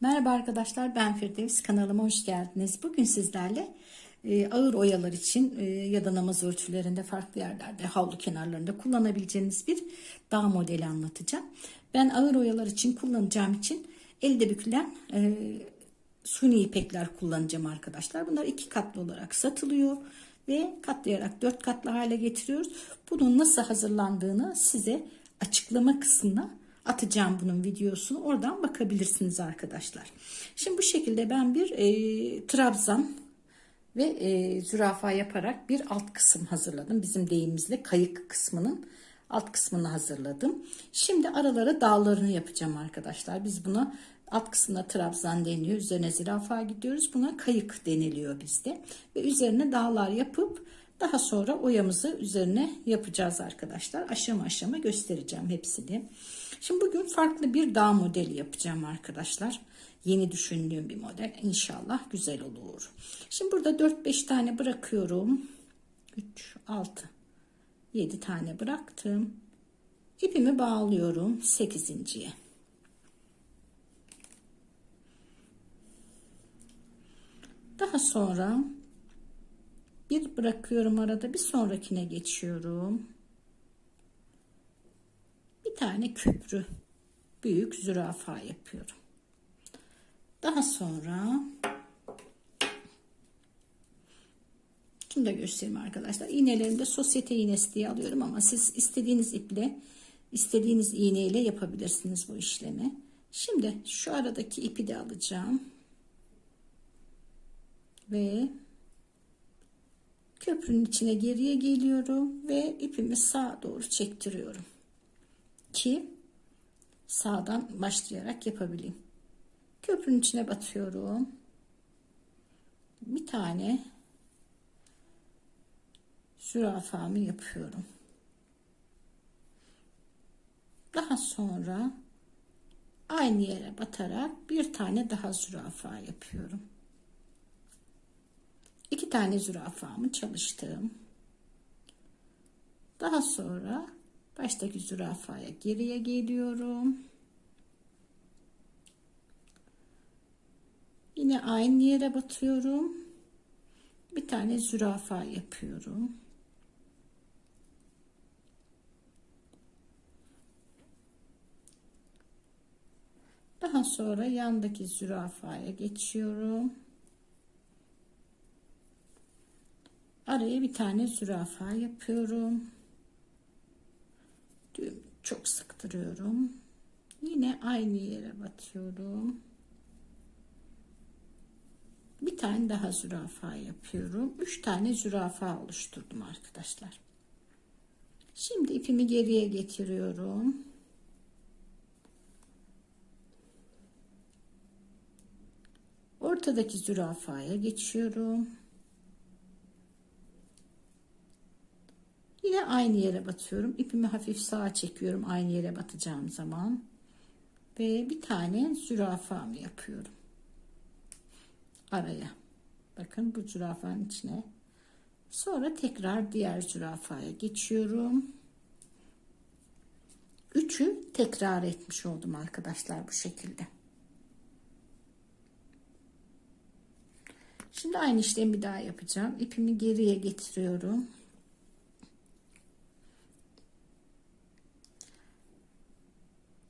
Merhaba arkadaşlar ben Firdevs kanalıma hoş geldiniz. Bugün sizlerle e, ağır oyalar için e, ya da namaz örtülerinde farklı yerlerde havlu kenarlarında kullanabileceğiniz bir dağ modeli anlatacağım. Ben ağır oyalar için kullanacağım için elde bükülen e, suni ipekler kullanacağım arkadaşlar. Bunlar iki katlı olarak satılıyor ve katlayarak dört katlı hale getiriyoruz. Bunun nasıl hazırlandığını size açıklama kısmına atacağım bunun videosunu. Oradan bakabilirsiniz arkadaşlar. Şimdi bu şekilde ben bir e, trabzan ve e, zürafa yaparak bir alt kısım hazırladım. Bizim deyimimizle kayık kısmının alt kısmını hazırladım. Şimdi aralara dağlarını yapacağım arkadaşlar. Biz buna alt kısmına trabzan deniyor. Üzerine zürafa gidiyoruz. Buna kayık deniliyor bizde. Ve üzerine dağlar yapıp daha sonra oyamızı üzerine yapacağız arkadaşlar. Aşama aşama göstereceğim hepsini. Şimdi bugün farklı bir dağ modeli yapacağım arkadaşlar. Yeni düşündüğüm bir model. İnşallah güzel olur. Şimdi burada 4-5 tane bırakıyorum. 3, 6, 7 tane bıraktım. İpimi bağlıyorum 8.ye. Daha sonra bir bırakıyorum arada bir sonrakine geçiyorum. Tane köprü büyük zürafa yapıyorum. Daha sonra şunu da göstereyim arkadaşlar. İğnelerimi de sosyete iğnesi diye alıyorum ama siz istediğiniz iple istediğiniz iğneyle yapabilirsiniz bu işlemi. Şimdi şu aradaki ipi de alacağım. Ve köprünün içine geriye geliyorum ve ipimi sağa doğru çektiriyorum. Ki sağdan başlayarak yapabileyim. Köprünün içine batıyorum. Bir tane zürafamı yapıyorum. Daha sonra aynı yere batarak bir tane daha zürafa yapıyorum. İki tane zürafamı çalıştım. Daha sonra baştaki zürafaya geriye geliyorum. Yine aynı yere batıyorum. Bir tane zürafa yapıyorum. Daha sonra yandaki zürafaya geçiyorum. Araya bir tane zürafa yapıyorum. Çok sıktırıyorum. Yine aynı yere batıyorum. Bir tane daha zürafa yapıyorum. Üç tane zürafa oluşturdum arkadaşlar. Şimdi ipimi geriye getiriyorum. Ortadaki zürafaya geçiyorum. Yine aynı yere batıyorum. İpimi hafif sağa çekiyorum aynı yere batacağım zaman. Ve bir tane zürafamı yapıyorum. Araya. Bakın bu zürafanın içine. Sonra tekrar diğer zürafaya geçiyorum. Üçü tekrar etmiş oldum arkadaşlar bu şekilde. Şimdi aynı işlemi bir daha yapacağım. İpimi geriye getiriyorum.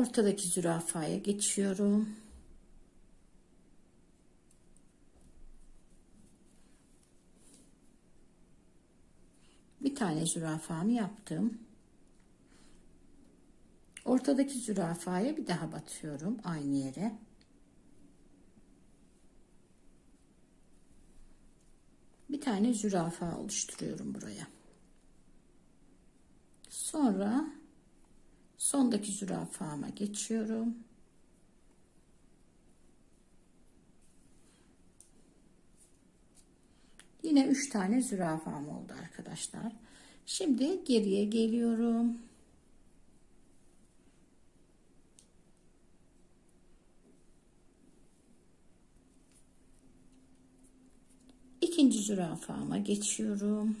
Ortadaki zürafaya geçiyorum. Bir tane zürafamı yaptım. Ortadaki zürafaya bir daha batıyorum aynı yere. Bir tane zürafa oluşturuyorum buraya. Sonra sondaki zürafama geçiyorum. Yine üç tane zürafam oldu arkadaşlar. Şimdi geriye geliyorum. İkinci zürafama geçiyorum.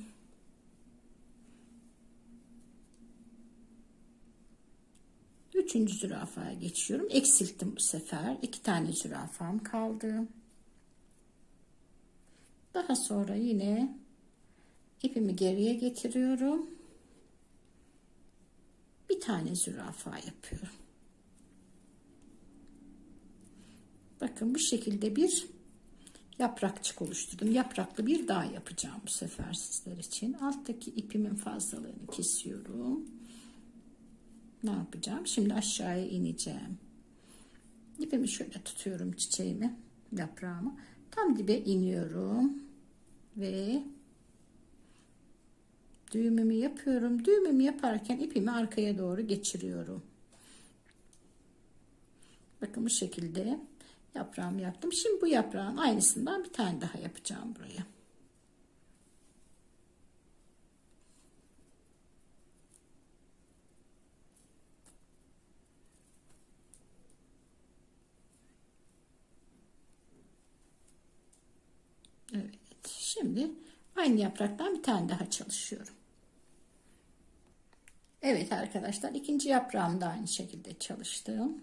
3 üçüncü zürafaya geçiyorum. Eksilttim bu sefer. iki tane zürafam kaldı. Daha sonra yine ipimi geriye getiriyorum. Bir tane zürafa yapıyorum. Bakın bu şekilde bir yaprakçık oluşturdum. Yapraklı bir dağ yapacağım bu sefer sizler için. Alttaki ipimin fazlalığını kesiyorum. Ne yapacağım? Şimdi aşağıya ineceğim. İpimi şöyle tutuyorum çiçeğimi, yaprağımı. Tam dibe iniyorum. Ve düğümümü yapıyorum. Düğümümü yaparken ipimi arkaya doğru geçiriyorum. Bakın bu şekilde yaprağımı yaptım. Şimdi bu yaprağın aynısından bir tane daha yapacağım buraya. Evet. Şimdi aynı yapraktan bir tane daha çalışıyorum. Evet arkadaşlar ikinci yaprağımda aynı şekilde çalıştım.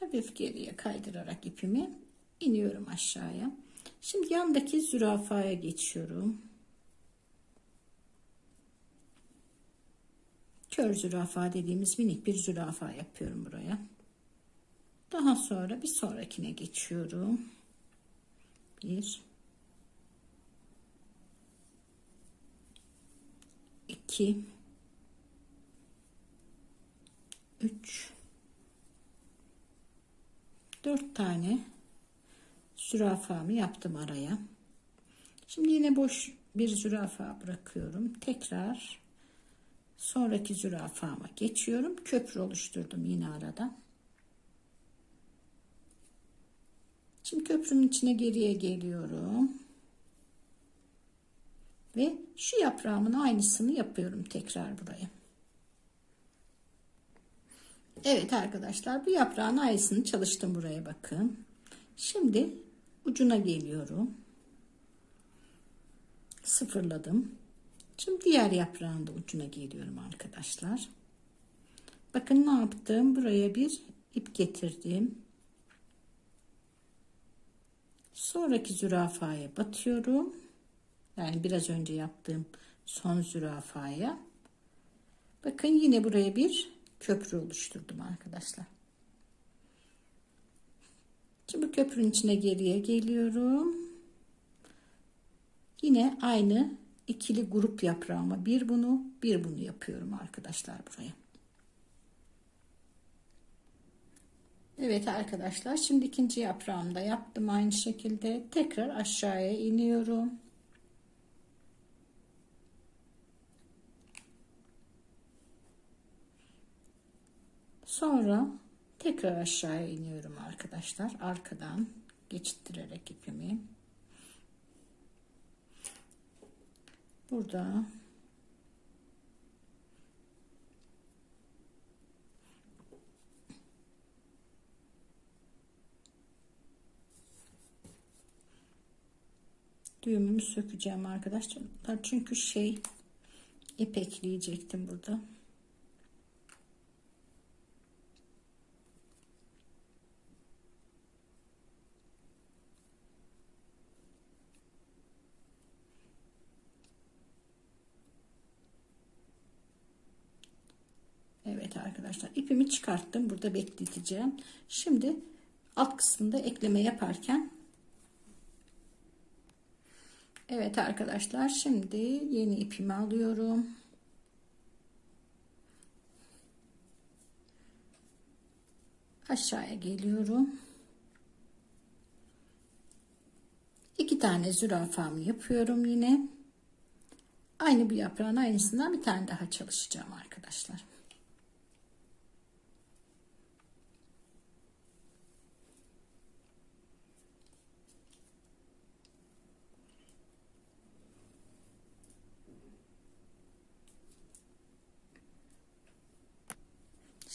Hafif geriye kaydırarak ipimi iniyorum aşağıya. Şimdi yandaki zürafaya geçiyorum. Kör zürafa dediğimiz minik bir zürafa yapıyorum buraya. Daha sonra bir sonrakine geçiyorum. Bir. iki. Üç. Dört tane zürafamı yaptım araya. Şimdi yine boş bir zürafa bırakıyorum. Tekrar sonraki zürafama geçiyorum. Köprü oluşturdum yine arada. Şimdi köprünün içine geriye geliyorum. Ve şu yaprağımın aynısını yapıyorum tekrar buraya. Evet arkadaşlar bu yaprağın aynısını çalıştım buraya bakın. Şimdi ucuna geliyorum. Sıfırladım. Şimdi diğer yaprağın da ucuna geliyorum arkadaşlar. Bakın ne yaptım? Buraya bir ip getirdim. Sonraki zürafaya batıyorum. Yani biraz önce yaptığım son zürafaya. Bakın yine buraya bir köprü oluşturdum arkadaşlar. Şimdi bu köprünün içine geriye geliyorum. Yine aynı ikili grup yaprağıma bir bunu bir bunu yapıyorum arkadaşlar buraya. Evet arkadaşlar şimdi ikinci yaprağımda yaptım aynı şekilde tekrar aşağıya iniyorum. Sonra tekrar aşağıya iniyorum arkadaşlar. Arkadan geçittirerek ipimi. Burada düğümümü sökeceğim arkadaşlar. Çünkü şey ip ekleyecektim burada. Evet arkadaşlar ipimi çıkarttım. Burada bekleteceğim. Şimdi alt kısmında ekleme yaparken Evet arkadaşlar şimdi yeni ipimi alıyorum. Aşağıya geliyorum. İki tane zürafamı yapıyorum yine. Aynı bu yaprağın aynısından bir tane daha çalışacağım arkadaşlar.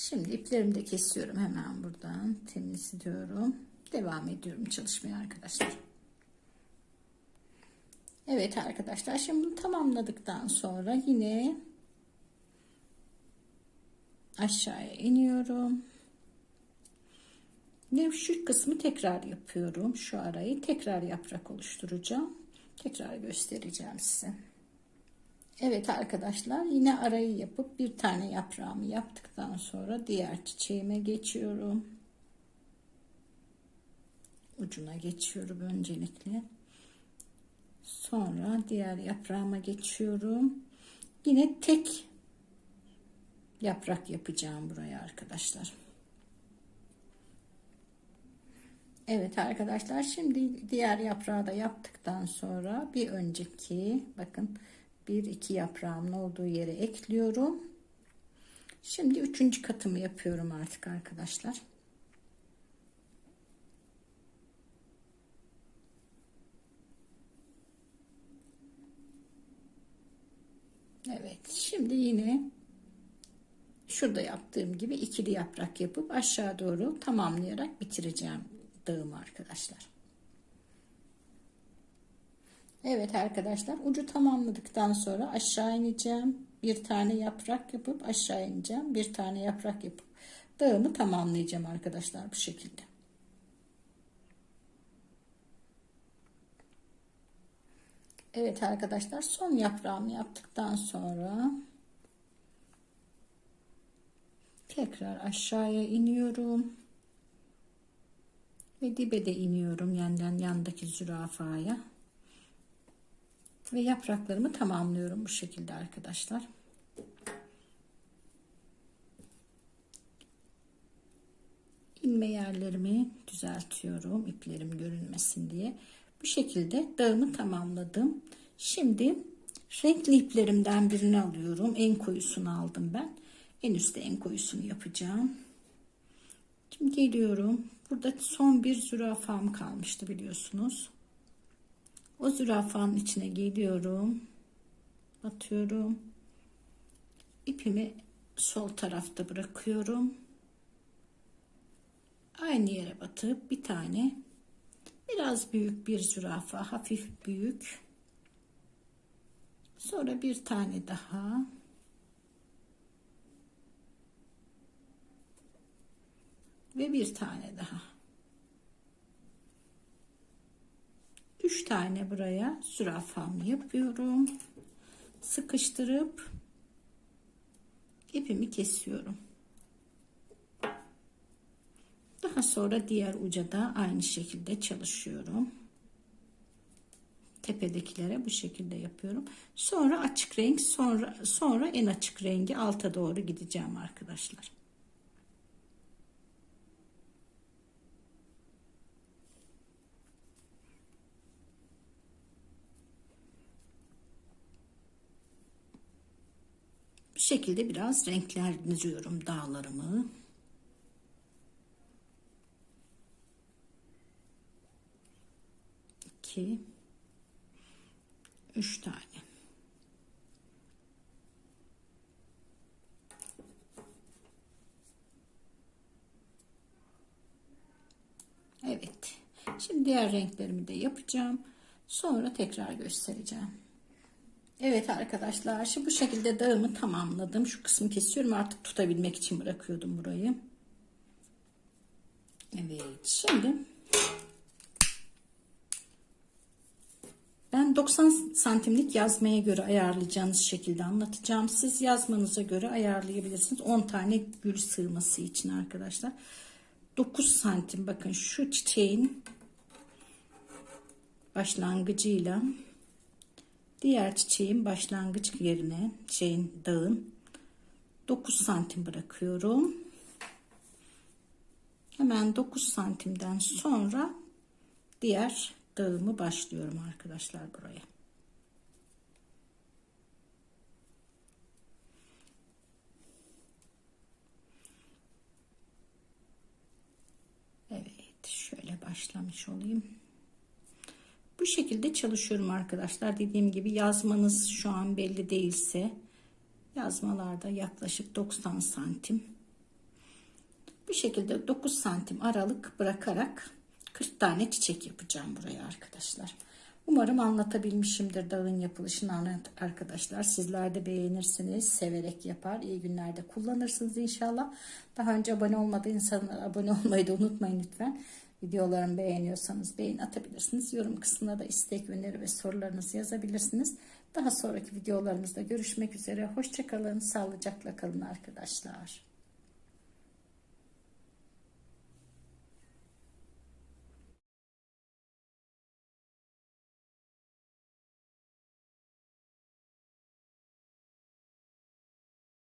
Şimdi iplerimi de kesiyorum hemen buradan temizliyorum. Devam ediyorum çalışmaya arkadaşlar. Evet arkadaşlar şimdi bunu tamamladıktan sonra yine aşağıya iniyorum. Ve şu kısmı tekrar yapıyorum. Şu arayı tekrar yaprak oluşturacağım. Tekrar göstereceğim size. Evet arkadaşlar yine arayı yapıp bir tane yaprağımı yaptıktan sonra diğer çiçeğime geçiyorum. Ucuna geçiyorum öncelikle. Sonra diğer yaprağıma geçiyorum. Yine tek yaprak yapacağım buraya arkadaşlar. Evet arkadaşlar şimdi diğer yaprağı da yaptıktan sonra bir önceki bakın bir iki yaprağımın olduğu yere ekliyorum. Şimdi üçüncü katımı yapıyorum artık arkadaşlar. Evet şimdi yine şurada yaptığım gibi ikili yaprak yapıp aşağı doğru tamamlayarak bitireceğim dağımı arkadaşlar. Evet arkadaşlar ucu tamamladıktan sonra aşağı ineceğim. Bir tane yaprak yapıp aşağı ineceğim. Bir tane yaprak yapıp dağımı tamamlayacağım arkadaşlar bu şekilde. Evet arkadaşlar son yaprağımı yaptıktan sonra tekrar aşağıya iniyorum ve dibe de iniyorum yandan yandaki zürafaya ve yapraklarımı tamamlıyorum bu şekilde arkadaşlar. inme yerlerimi düzeltiyorum iplerim görünmesin diye. Bu şekilde dağımı tamamladım. Şimdi renkli iplerimden birini alıyorum. En koyusunu aldım ben. En üstte en koyusunu yapacağım. Şimdi geliyorum. Burada son bir zürafam kalmıştı biliyorsunuz. O zürafanın içine geliyorum. Batıyorum. İpimi sol tarafta bırakıyorum. Aynı yere batıp bir tane biraz büyük bir zürafa, hafif büyük. Sonra bir tane daha. Ve bir tane daha. Üç tane buraya zürafamı yapıyorum. Sıkıştırıp ipimi kesiyorum. Daha sonra diğer uca da aynı şekilde çalışıyorum. Tepedekilere bu şekilde yapıyorum. Sonra açık renk, sonra sonra en açık rengi alta doğru gideceğim arkadaşlar. Şekilde biraz renklendiriyorum dağlarımı. 2 3 tane. Evet. Şimdi diğer renklerimi de yapacağım. Sonra tekrar göstereceğim. Evet arkadaşlar şimdi bu şekilde dağımı tamamladım. Şu kısmı kesiyorum artık tutabilmek için bırakıyordum burayı. Evet şimdi Ben 90 santimlik yazmaya göre ayarlayacağınız şekilde anlatacağım. Siz yazmanıza göre ayarlayabilirsiniz. 10 tane gül sığması için arkadaşlar. 9 santim bakın şu çiçeğin başlangıcıyla diğer çiçeğin başlangıç yerine şeyin dağın 9 santim bırakıyorum. Hemen 9 santimden sonra diğer dağımı başlıyorum arkadaşlar buraya. Evet şöyle başlamış olayım. Bu şekilde çalışıyorum arkadaşlar. Dediğim gibi yazmanız şu an belli değilse yazmalarda yaklaşık 90 santim. Bu şekilde 9 santim aralık bırakarak 40 tane çiçek yapacağım buraya arkadaşlar. Umarım anlatabilmişimdir dağın yapılışını arkadaşlar. Sizler de beğenirsiniz, severek yapar, iyi günlerde kullanırsınız inşallah. Daha önce abone olmadığı insanlar abone olmayı da unutmayın lütfen. Videolarımı beğeniyorsanız beğen atabilirsiniz. Yorum kısmına da istek, öneri ve sorularınızı yazabilirsiniz. Daha sonraki videolarımızda görüşmek üzere. Hoşçakalın, sağlıcakla kalın arkadaşlar.